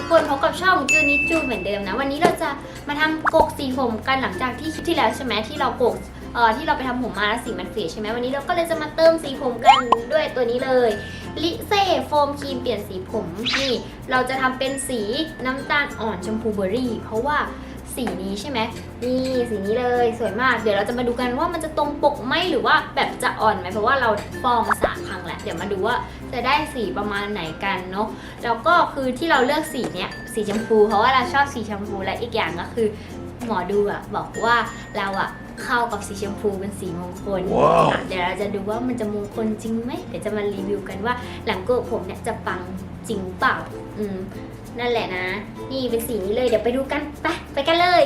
ทุกคนพบกับช่องจูนิจูเหมือนเดิมนะ วันนี้เราจะมาทำกกสีผมกันหลังจากที่คลิปที่แล้วใช่ไหมที่เรากกเอ่อที่เราไปทำผมมาแล้วสีมันเสียใช่ไหมวันนี้เราก็เลยจะมาเติมสีผมกันด้วยตัวนี้เลยลิเซ่โฟมครีมเปลี่ยนสีผมนี่เราจะทำเป็นสีน้ำตาลอ่อนชมพูเบอร์รี่ เพราะว่า สีนี้ใช่ไหมนี่สีนี้เลยสวยมาก เดี๋ยวเราจะมาดูกันว่ามันจะตรงปกไหมหรือว่าแบบจะอ่อนไหมเพราะว่าเราฟองมาสามครั้งแล้วเดี๋ยวมาดูว่าจะได้สีประมาณไหนกันเนาะแล้วก็คือที่เราเลือกสีเนี้ยสีชมพู เพราะว่าเราชอบสีชมพูและอีกอย่างก็คือ หมอดูอะบอกว่าเราอะเข้ากับสีชมพูเป็นสีมงคลว้าวอะเดี๋ยวเราจะดูว่ามันจะมงคลจริงไหมเดี๋ยวจะมารีวิวกันว่าหลังโกกผมเนี่ยจะปังจริงเปล่าอืมนั่นแหละนะ นี่เป็นสีนี้เลยเดี๋ยวไปดูกันไปไปกันเลย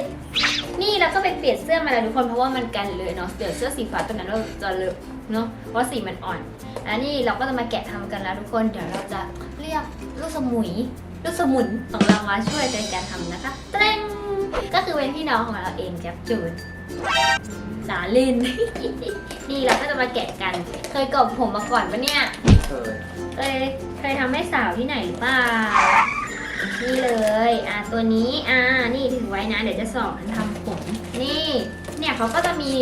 นี่เราก็ไปเปลี่ยนเสื้อมาแล้วทุกคนเพราะว่ามันกันเลยเนาะเดี๋ยวเสื้อสีฟ้าตัวนั้นเราจะเลอะเนาะเพราะสีมันอ่อนอันนี้เราก็จะมาแกะทำกันแล้วทุกคนเดี๋ยวเราจะเรียกลูกสมุยลูกสมุนของเรามาช่วยในการทำนะคะเตรง ก็คือเป็นพี่น้องของเราเองแจ๊บจูนสาลิน นี่เราก็จะมาแกะกัน เคยกบผมมาก่อนปะเนี่ย เคยเคยเคยทำให้สาวที่ไหนหรือเปล่า นี่เลย อะตัวนี้ อ่า นี่ถือไว้นะ เดี๋ยวจะสอนทำผม นี่ เนี่ยเขาก็จะมี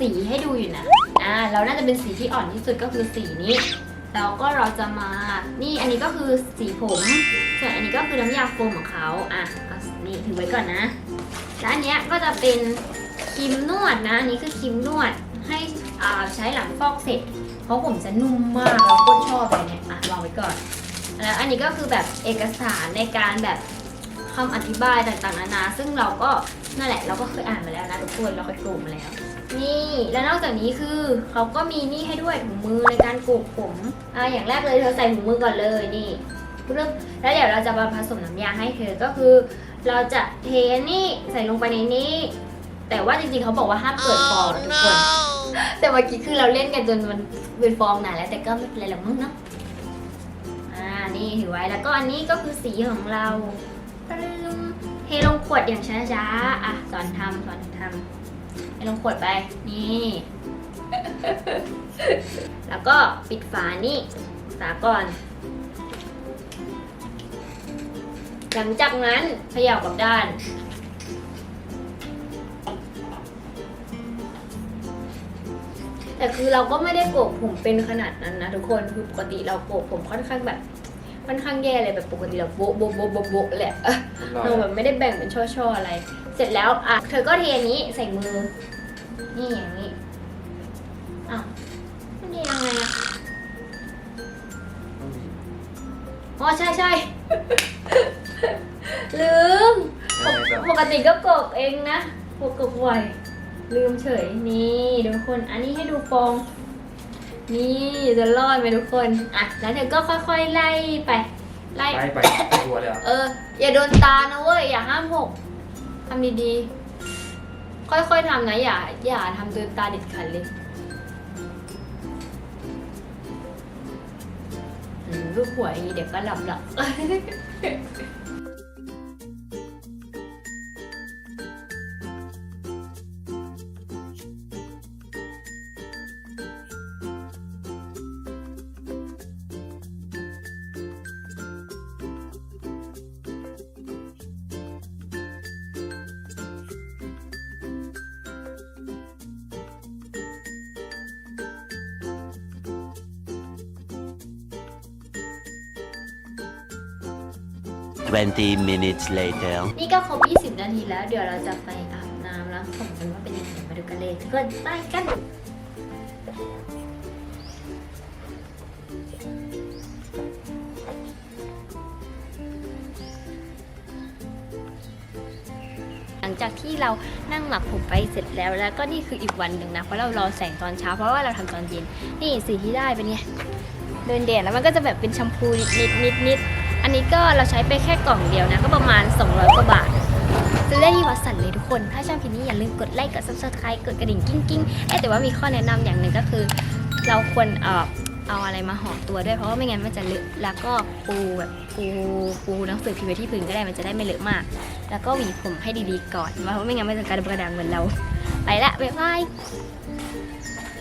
สีให้ดูอยู่นะ อ่า เราน่าจะเป็นสีที่อ่อนที่สุดก็คือสีนี้ แล้วก็เราจะมา นี่อันนี้ก็คือสีผม ส่วนอันนี้ก็คือน้ำยาโฟมของเขาอะเอานี่ถือไว้ก่อนนะ แล้วอันเนี้ยก็จะเป็นครีมนวดนะ อันนี้คือครีมนวดให้อ่าใช้หลังฟอกเสร็จ เพราะผมจะนุ่มมากเราโคตรชอบเลยเนี่ย อะวางไว้ก่อน แล้วอันนี้ก็คือแบบเอกสารในการแบบ คำอธิบายต่างๆนานา ซึ่งเราก็นั่นแหละเราก็เคยอ่านมาแล้วนะทุกคนเราเคยปลูกมาแล้ว นี่แล้วนอกจากนี้คือเขาก็มีนี่ให้ด้วยถุงมือในการปลูกผมอ่าอย่างแรกเลยเธอใส่ถุงมือก่อนเลยนี่ปึ๊บแล้วเดี๋ยวเราจะมาผสมน้ำยาให้เธอก็คือ เราจะเทนี่ใส่ลงไปในนี้ แต่ว่าจริงๆเขาบอกว่าห้ามเปิดฟองนะทุกคนแต่เมื่อกี้คือเราเล่นกันจนมันเป็นฟองหนาแล้วแต่ก็ไม่เป็นไรหรอกมั้งเนาะอ่านี่ถือไว้แล้วก็อันนี้ก็คือสีของเรา ปรึมเทลงขวดอย่างช้าๆอะสอนทำสอนทำเทลงขวดไป นี่ แล้วก็ปิดฝานี่ฝาก่อน หลังจากนั้นเขย่ากับด้านแต่คือเราก็ไม่ได้โกกผมเป็นขนาดนั้นนะทุกคนคือปกติเราโกกผมค่อนข้างแบบ ค่อนข้างแย่เลยแบบปกติเราโบะโบะโบะโบะโบะแหละเออเรียบร้อยเราแบบไม่ได้แบ่งเป็นช่อๆอะไร เสร็จแล้วอะเธอก็เทอันนี้ใส่มือ นี่อย่างนี้อ้าวมันเทยังไงอะอ๋อใช่ใช่ลืมยังไงต่อปกติก็กบเองนะปกกบ่อยลืมเฉยนี่ทุกคนอันนี้ให้ดูฟอง นี่จะรอดไหมทุกคน อะ แล้วเธอก็ค่อยๆไล่ไป ไล่ ไปไปตัวเลยเหรอเออ อย่าโดนตานะเว้ย อย่าห้ามหกทำดีๆ ค่อยๆทำนะ อย่า อย่าทำโดนตาเด็ดขาดเลยอืมลูกหัวอย่างนี้เดี๋ยวก็หลับหลับ 20 minutes later. นี่ก็ครบ 20 นาทีแล้ว เดี๋ยวเราจะไปอาบน้ำแล้วผมกันว่าเป็นยังไงมาดูกันเลยทุกคนไปกันหลังจากที่เรานั่งหมักผมไปเสร็จแล้วแล้วก็นี่คืออีกวันหนึ่งนะเพราะเรารอแสงตอนเช้าเพราะว่าเราทำตอนเย็นนี่สีที่ได้เป็นไงเดินแดดแล้วมันก็จะแบบเป็นแชมพูนิดนิดนิดันนี้ก็เราใช้ไปแค่กล่องเดียวนะ ก็ประมาณ 200 กว่าบาทซื้อได้ที่วัดสันเลยทุกคน ถ้าชอบคลิปนี้อย่าลืมกดไลค์ กด subscribe กดกระดิ่งกิ้งกิ้งเอ๊แต่ว่ามีข้อแนะนำอย่างหนึ่งก็คือ เราควรเอ่อเอาอะไรมาห่อตัวด้วยเพราะว่าไม่งั้นมันจะเลอะแล้วก็ปูแบบปูปูหนังสือพิมพ์ไว้ที่พื้นก็ได้มันจะได้ไม่เลอะมาก แล้วก็หวีผมให้ดีๆก่อนเพราะไม่งั้นมันจะกระดกกระดังเหมือนเรา ไปละบ๊ายบาย